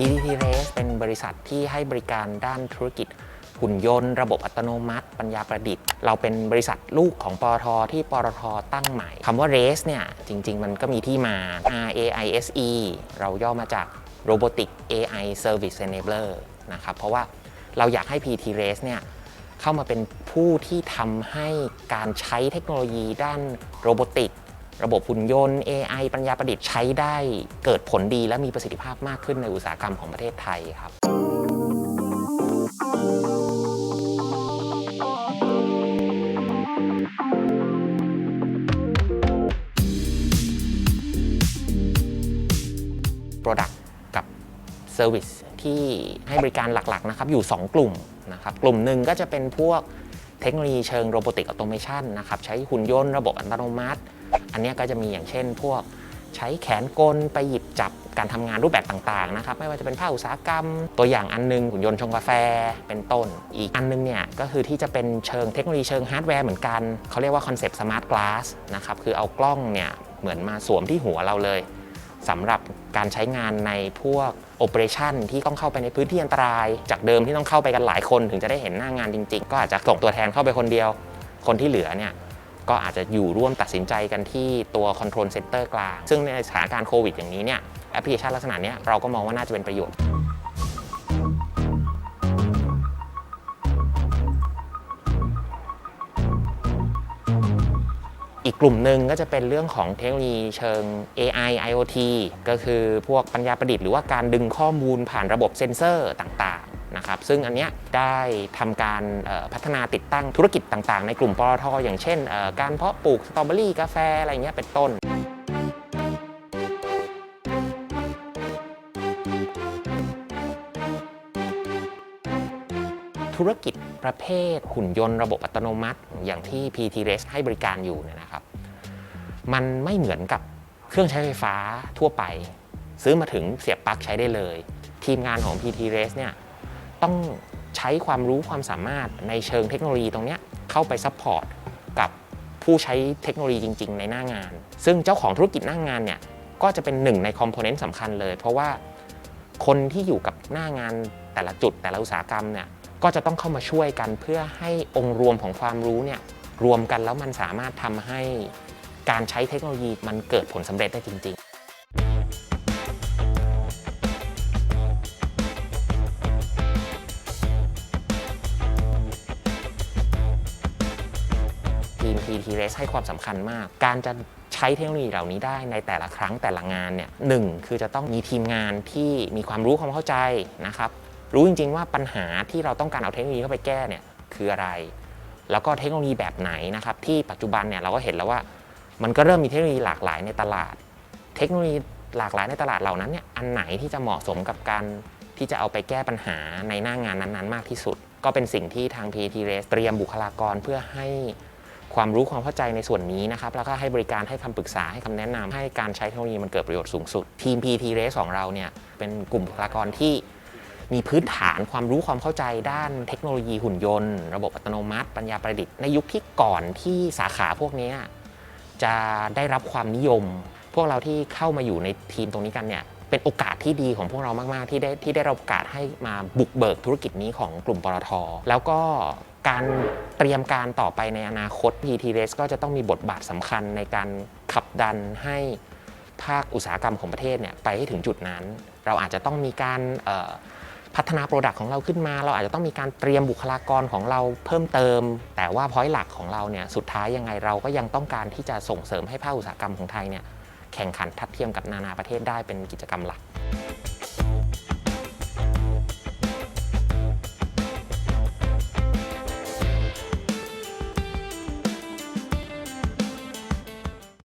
PTT Race เป็นบริษัทที่ให้บริการด้านธุรกิจหุ่นยนต์ ระบบอัตโนมัติ ปัญญาประดิษฐ์ เราเป็นบริษัทลูกของปตทที่ปตทตั้งใหม่คำว่า Race เนี่ย จริง ๆ มันก็มีที่มา R A I S E เราย่อมาจาก Robotic AI Service Enabler นะครับ เพราะว่าเราอยากให้ PT Race เนี่ย เข้ามาเป็นผู้ที่ทำให้การใช้เทคโนโลยีด้านโรบอติก ระบบหุ่นยนต์ AI ปัญญาประดิษฐ์ใช้ได้เกิดผลดีและมีประสิทธิภาพมากขึ้นในอุตสาหกรรมของประเทศไทยครับ Product กับ Service ที่ให้บริการหลักๆนะครับอยู่ 2 กลุ่มนะครับกลุ่มหนึ่งก็จะเป็นพวก เทคโนโลยีเชิงโรบอติกออโตเมชันนะครับใช้หุ่นยนต์ระบบอัตโนมัติ อันนี้ก็จะมีอย่างเช่น พวกใช้แขนกลไปหยิบจับการทำงานรูปแบบต่างๆนะครับไม่ว่าจะเป็นภาคอุตสาหกรรม ตัวอย่างอันหนึงหุ่นยนต์ชงกาแฟเป็นต้น อีกอันนึงเนี่ยก็คือที่จะเป็นเชิงเทคโนโลยีเชิงฮาร์ดแวร์เหมือนกันเขาเรียกว่าคอนเซปต์สมาร์ทกลาสนะครับคือเอากล้องเนี่ยเหมือนมาสวมที่หัวเราเลยสำหรับการใช้งานในพวก โอเปอเรชันที่ต้องเข้าไปในพื้นที่อันตราย จากเดิมที่ต้องเข้าไปกันหลายคนถึงจะได้เห็นหน้างานจริง ๆ ก็อาจจะส่งตัวแทนเข้าไปคนเดียว คนที่เหลือเนี่ยก็อาจจะอยู่ร่วมตัดสินใจกันที่ตัวคอนโทรลเซ็นเตอร์กลาง ซึ่งในสถานการณ์โควิดอย่างนี้เนี่ยแอปพลิเคชันลักษณะนี้เราก็มองว่าน่าจะเป็นประโยชน์ อีกกลุ่มหนึ่งก็จะเป็นเรื่องของเทคโนโลยีเชิง AI IoT ก็คือพวกปัญญาประดิษฐ์หรือว่าการดึงข้อมูลผ่านระบบเซ็นเซอร์ต่างๆนะครับซึ่งอันเนี้ยได้ทำการพัฒนาติดตั้งธุรกิจต่างๆ ในกลุ่มปตทอย่างเช่น การเพาะปลูกสตรอเบอรี่กาแฟอะไรเงี้ยเป็นต้น ธุรกิจประเภทหุ่นยนต์ระบบอัตโนมัติ อย่างที่ PT Race ให้บริการอยู่เนี่ยนะครับ มันไม่เหมือนกับเครื่องใช้ไฟฟ้าทั่วไป ซื้อมาถึงเสียบปลั๊กใช้ได้เลย ทีมงานของ PT Race เนี่ยต้องใช้ความรู้ความสามารถในเชิงเทคโนโลยีตรงเนี้ยเข้าไปซัพพอร์ตกับผู้ใช้เทคโนโลยีจริง ๆ ในหน้างาน ซึ่งเจ้าของธุรกิจหน้างานเนี่ยก็จะเป็นหนึ่งในคอมโพเนนต์สำคัญเลย เพราะว่าคนที่อยู่กับหน้างานแต่ละจุดแต่ละอุตสาหกรรมเนี่ย ก็จะต้องเข้ามาช่วยกันเพื่อให้องค์รวมของความรู้เนี่ยรวมกันแล้วมันสามารถทำให้การใช้เทคโนโลยีมันเกิดผลสำเร็จได้จริง ๆทีม PT Race ให้ความสำคัญมาก การจะใช้เทคโนโลยีเหล่านี้ได้ในแต่ละครั้งแต่ละงานเนี่ยหนึ่งคือจะต้องมีทีมงานที่มีความรู้ความเข้าใจนะครับ รู้จริง ๆ ว่าปัญหาที่เราต้องการเอาเทคโนโลยีเข้าไปแก้เนี่ยคืออะไร แล้วก็เทคโนโลยีแบบไหนนะครับที่ปัจจุบันเนี่ยเราก็เห็นแล้วว่า มันก็เริ่มมีเทคโนโลยีหลากหลายในตลาด เทคโนโลยีหลากหลายในตลาดเหล่านั้นเนี่ยอันไหนที่จะเหมาะสมกับการที่จะเอาไปแก้ปัญหาในหน้างานนั้นๆ มากที่สุด ก็เป็นสิ่งที่ทาง PT Race เตรียมบุคลากรเพื่อให้ความรู้ความเข้าใจในส่วนนี้นะครับ แล้วก็ให้บริการให้คำปรึกษาให้คำแนะนำให้การใช้เทคโนโลยีมันเกิดประโยชน์สูงสุด ทีม PT Race ของเราเนี่ยเป็นกลุ่มบุคลากรที่ มีพื้นฐานความรู้ความเข้าใจด้านเทคโนโลยีหุ่นยนต์ ระบบอัตโนมัติ ปัญญาประดิษฐ์ในยุคที่ก่อนที่สาขาพวกนี้จะได้รับความนิยม พวกเราที่เข้ามาอยู่ในทีมตรงนี้กันเนี่ยเป็นโอกาสที่ดีของพวกเรามาก ๆ ที่ได้ที่ได้รับโอกาสให้มาบุกเบิกธุรกิจนี้ของกลุ่มปตทแล้วก็การเตรียมการต่อไปในอนาคต PT Race ก็จะต้องมีบทบาทสำคัญในการขับดันให้ภาคอุตสาหกรรมของประเทศเนี่ยไปให้ถึงจุดนั้น เราอาจจะต้องมีการ พัฒนาโปรดักต์ของเราขึ้นมา เราอาจจะต้องมีการเตรียมบุคลากรของเราเพิ่มเติม แต่ว่าพอยต์หลักของเราเนี่ยสุดท้ายยังไงเราก็ยังต้องการที่จะส่งเสริมให้ภาคอุตสาหกรรมของไทยเนี่ยแข่งขันทัดเทียมกับนานาประเทศได้เป็นกิจกรรมหลัก